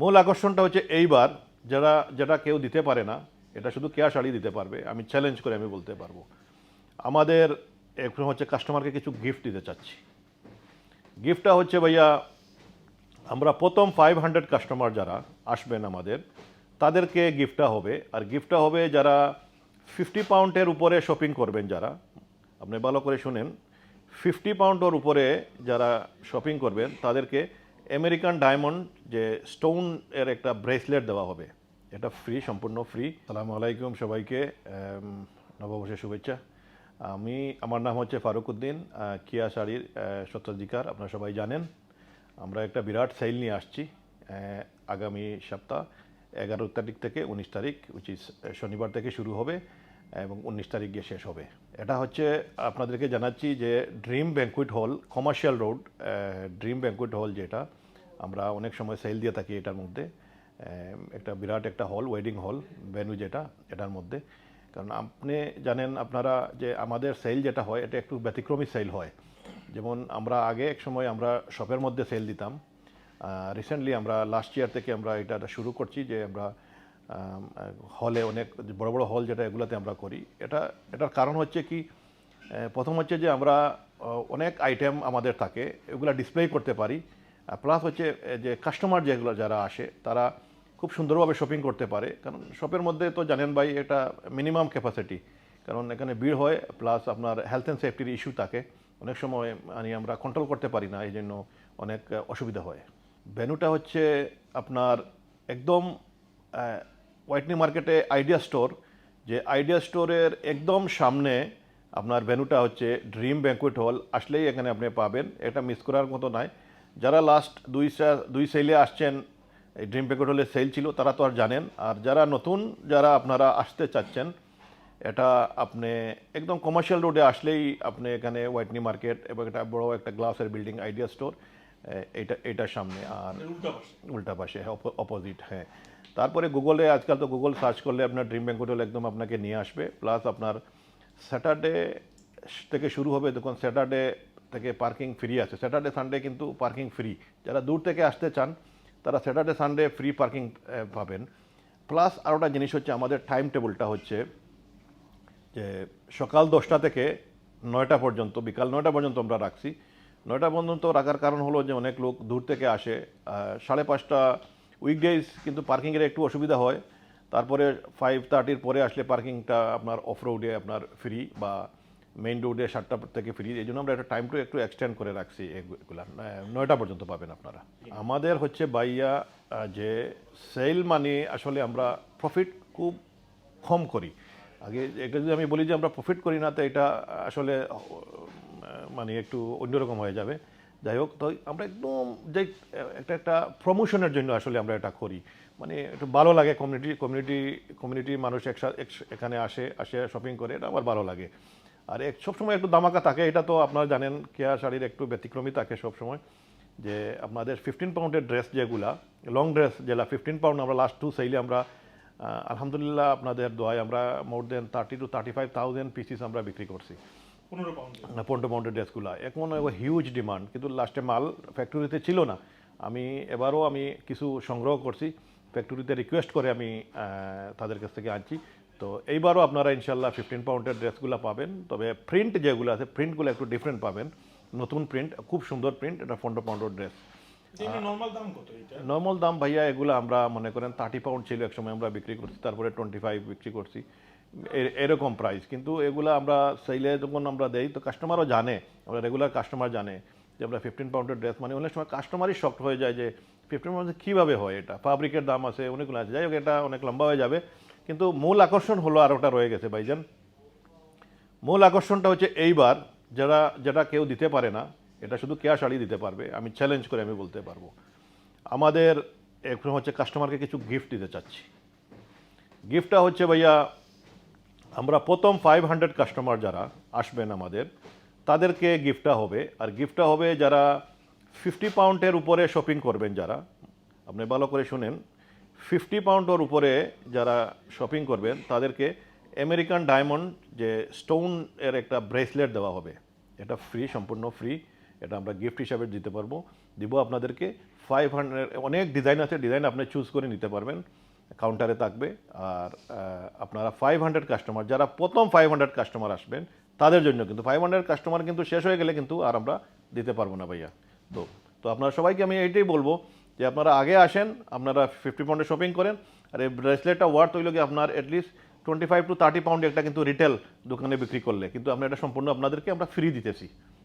মূল আকর্ষণটা হচ্ছে এইবার যারা যেটা কেউ দিতে পারে না, এটা শুধু কেয়া শাড়ি দিতে পারবে। আমি চ্যালেঞ্জ করে আমি বলতে পারব। আমাদের এখন হচ্ছে কাস্টমারকে কিছু গিফট দিতে চাচ্ছি। গিফটটা হচ্ছে ভাইয়া, আমরা প্রথম ফাইভ হান্ড্রেড কাস্টমার যারা আসবেন আমাদের, তাদেরকে গিফটটা হবে। আর গিফটটা হবে যারা ফিফটি পাউন্ডের উপরে শপিং করবেন যারা। আপনি ভালো করে শুনেন ফিফটি পাউন্ডের উপরে যারা শপিং করবেন, তাদেরকে আমেরিকান ডায়মন্ড যে স্টোন এর একটা ব্রেসলেট দেওয়া হবে। এটা ফ্রি সম্পূর্ণ ফ্রি সালামু আলাইকুম সবাইকে। নববর্ষের শুভেচ্ছা। আমি, আমার নাম হচ্ছে ফারুক উদ্দিন কিয়া শাড়ির স্বত্বাধিকার, আপনারা সবাই জানেন। আমরা একটা বিরাট সেল নিয়ে আসছি আগামী সপ্তাহ, এগারো তারিখ থেকে উনিশ তারিখ উইচ শনিবার থেকে শুরু হবে এবং উনিশ তারিখ গিয়ে শেষ হবে। এটা হচ্ছে, আপনাদেরকে জানাচ্ছি যে Dream Banquet Hall Commercial Road Dream Banquet Hall যেটা আমরা অনেক সময় সেল দিয়ে থাকি এটার মধ্যে। একটা বিরাট একটা হল, ওয়েডিং হল ভেনু যেটা, এটার মধ্যে। কারণ আপনি জানেন, আপনারা যে আমাদের সেল যেটা হয়, এটা একটু ব্যতিক্রমী সেল হয়। যেমন আমরা আগে এক সময় আমরা শপের মধ্যে সেল দিতাম। রিসেন্টলি আমরা লাস্ট ইয়ার থেকে আমরা এটা শুরু করছি যে আমরা হলে অনেক বড় বড় হল যেটা এগুলোতে আমরা করি। এটা, এটার কারণ হচ্ছে কি প্রথম হচ্ছে যে আমরা অনেক আইটেম আমাদের থাকে, এগুলো ডিসপ্লে করতে পারি। প্লাস হচ্ছে যে কাস্টমার যেগুলো যারা আসে, তারা খুব সুন্দরভাবে শপিং করতে পারে। কারণ শপের মধ্যে তো জানেন ভাই, এটা মিনিমাম ক্যাপাসিটি কারণ এখানে ভিড় হয় প্লাস আপনার হেলথ অ্যান্ড সেফটির ইস্যু থাকে। অনেক সময় মানে আমরা কন্ট্রোল করতে পারি না, এই জন্য অনেক অসুবিধা হয়। ভেনুটা হচ্ছে আপনার একদম হোয়াইটনি মার্কেটে আইডিয়া স্টোর যে আইডিয়া স্টোরের একদম সামনে আপনার ভেনুটা হচ্ছে ড্রিম ব্যাঙ্কুয়েট হল আসলেই এখানে আপনি পাবেন। এটা মিস করার মতো নয়। যারা লাস্ট দুই দুই সেলে আসছেন এই ড্রিম ব্যাঙ্কুয়েট হলে সেল ছিল তারা তো আর জানেন। আর যারা নতুন যারা আপনারা আসতে চাচ্ছেন এটা আপনি একদম কমার্শিয়াল রোডে আসলেই আপনি এখানে হোয়াইটনি মার্কেট এবং একটা বড় একটা গ্লাসের বিল্ডিং আইডিয়া স্টোর এটা এটার সামনে। আর উল্টা পাশে। অপোজিট হ্যাঁ তারপরে গুগলে আজকাল তো গুগল সার্চ করলে আপনার ড্রিম ব্যাঙ্ক হোটেল একদম আপনাকে নিয়ে আসবে। প্লাস আপনার স্যাটারডে থেকে শুরু হবে দেখুন স্যাটারডে থেকে পার্কিং ফ্রি আছে। স্যাটারডে সানডে কিন্তু পার্কিং ফ্রি যারা দূর থেকে আসতে চান, তারা স্যাটারডে সানডে ফ্রি পার্কিং পাবেন। প্লাস আর একটা জিনিস হচ্ছে, আমাদের টাইম টেবিলটা হচ্ছে যে সকাল দশটা থেকে নয়টা পর্যন্ত, বিকাল নয়টা পর্যন্ত আমরা রাখছি। নয়টা পর্যন্ত রাখার কারণ হলো যে অনেক লোক দূর থেকে আসে। সাড়ে পাঁচটা উইকডেজ কিন্তু পার্কিংয়ের একটু অসুবিধা হয়। তারপরে ফাইভ থার্টির পরে আসলে পার্কিংটা আপনার অফ রোডে আপনার ফ্রি বা মেইন রোডে সাতটা থেকে ফ্রি এই জন্য আমরা একটা টাইমটা একটু এক্সটেন্ড করে রাখছি এগুলা। নয়টা পর্যন্ত পাবেন আপনারা। আমাদের হচ্ছে বাইয়া যে সেল মানে আসলে আমরা প্রফিট খুব কম করি। আগে এটা যদি আমি বলি যে আমরা প্রফিট করি না, তো এটা আসলে মানে একটু অন্যরকম হয়ে যাবে। যাই হোক, তো আমরা একদম যে, একটা একটা প্রমোশনের জন্য আসলে আমরা এটা করি। মানে একটু ভালো লাগে কমিউনিটি কমিউনিটি কমিউনিটি মানুষ একসাথে এখানে আসে আসে শপিং করে, এটা আমার ভালো লাগে। আর এক সবসময় একটু দামাকা থাকে এটা তো আপনারা জানেন কেয়া শাড়ির একটু ব্যতিক্রমী থাকে সবসময়। যে আপনাদের ফিফটিন পাউন্ডের ড্রেস যেগুলা লং ড্রেস যেগুলা ফিফটিন পাউন্ড আমরা লাস্ট টু সেলে আমরা আলহামদুলিল্লাহ আপনাদের দোয়ায় আমরা more than thirty two thirty five thousand pieces আমরা বিক্রি করছি। পনেরো পাউন্ড পনেরো পাউন্ডের ড্রেসগুলো এখন হিউজ ডিমান্ড কিন্তু লাস্টে মাল ফ্যাক্টরিতে ছিল না। আমি এবারও আমি কিছু সংগ্রহ করছি ফ্যাক্টরিতে রিকোয়েস্ট করে আমি তাদের কাছ থেকে আনছি। তো এইবারও আপনারা ইনশাল্লাহ ফিফটিন পাউন্ডের ড্রেসগুলো পাবেন। তবে প্রিন্ট যেগুলো আছে প্রিন্টগুলো একটু ডিফারেন্ট পাবেন। নতুন প্রিন্ট খুব সুন্দর প্রিন্ট এটা পনেরো পাউন্ডের ড্রেস নর্মাল দাম ভাইয়া এগুলো আমরা মনে করেন থার্টি পাউন্ড ছিল এক সময় আমরা বিক্রি করছি তারপরে টোয়েন্টি ফাইভ বিক্রি করছি। এ- এরকম প্রাইস কিন্তু এগুলো আমরা সেইলে যখন আমরা দেই তো কাস্টমারও জানে আমরা রেগুলার কাস্টমার জানে যে আমরা ফিফটিন পাউন্ডের ড্রেস মানে অনেক সময় কাস্টমারই শক্ট হয়ে যায় যে ফিফটিন পাউন্ড কীভাবে হয় এটা। ফ্যাব্রিকের দাম আছে অনেকগুলো আছে। যাই হোক এটা অনেক লম্বা হয়ে যাবে। কিন্তু মূল আকর্ষণ হলো আর ওটা রয়ে গেছে, ভাইজান। মূল আকর্ষণটা হচ্ছে এইবার যারা, যেটা কেউ দিতে পারে না, এটা শুধু কেয়া শাড়ি দিতে পারবে, আমি চ্যালেঞ্জ করে আমি বলতে পারব। আমাদের এখন হচ্ছে কাস্টমারকে কিছু গিফট দিতে চাচ্ছি। গিফটটা হচ্ছে ভাইয়া, আমরা প্রথম ফাইভ হান্ড্রেড কাস্টমার যারা আসবেন আমাদের, তাদেরকে গিফটটা হবে। আর গিফটটা হবে যারা ফিফটি পাউন্ডের উপরে শপিং করবেন যারা। আপনি ভালো করে শুনেন ফিফটি পাউন্ডের উপরে যারা শপিং করবেন, তাদেরকে আমেরিকান ডায়মন্ড যে স্টোন এর একটা ব্রেসলেট দেওয়া হবে। এটা ফ্রি সম্পূর্ণ ফ্রি এটা আমরা গিফট হিসাবে দিতে পারব। দিব আপনাদেরকে ফাইভ হান্ড্রেড অনেক ডিজাইন আছে ডিজাইন আপনি চুজ করে নিতে পারবেন। কাউন্টারে থাকবে। আর আপনারা ফাইভ হান্ড্রেড কাস্টমার যারা প্রথম ফাইভ হান্ড্রেড কাস্টমার আসবেন, তাদের জন্য কিন্তু ফাইভ হান্ড্রেড কাস্টমার কিন্তু শেষ হয়ে গেলে কিন্তু আর আমরা দিতে পারব না ভাইয়া। তো তো আপনারা সবাইকে আমি এইটাই বলব যে আপনারা আগে আসেন, আপনারা ফিফটি পাউন্ডে শপিং করেন, আর এই ব্রেসলেটটা ওয়ার্থ হইল কি আপনার at least twenty five to thirty pound একটা কিন্তু রিটেল দোকানে বিক্রি করলে। কিন্তু আমরা এটা সম্পূর্ণ আপনাদেরকে আমরা ফ্রি দিতেছি।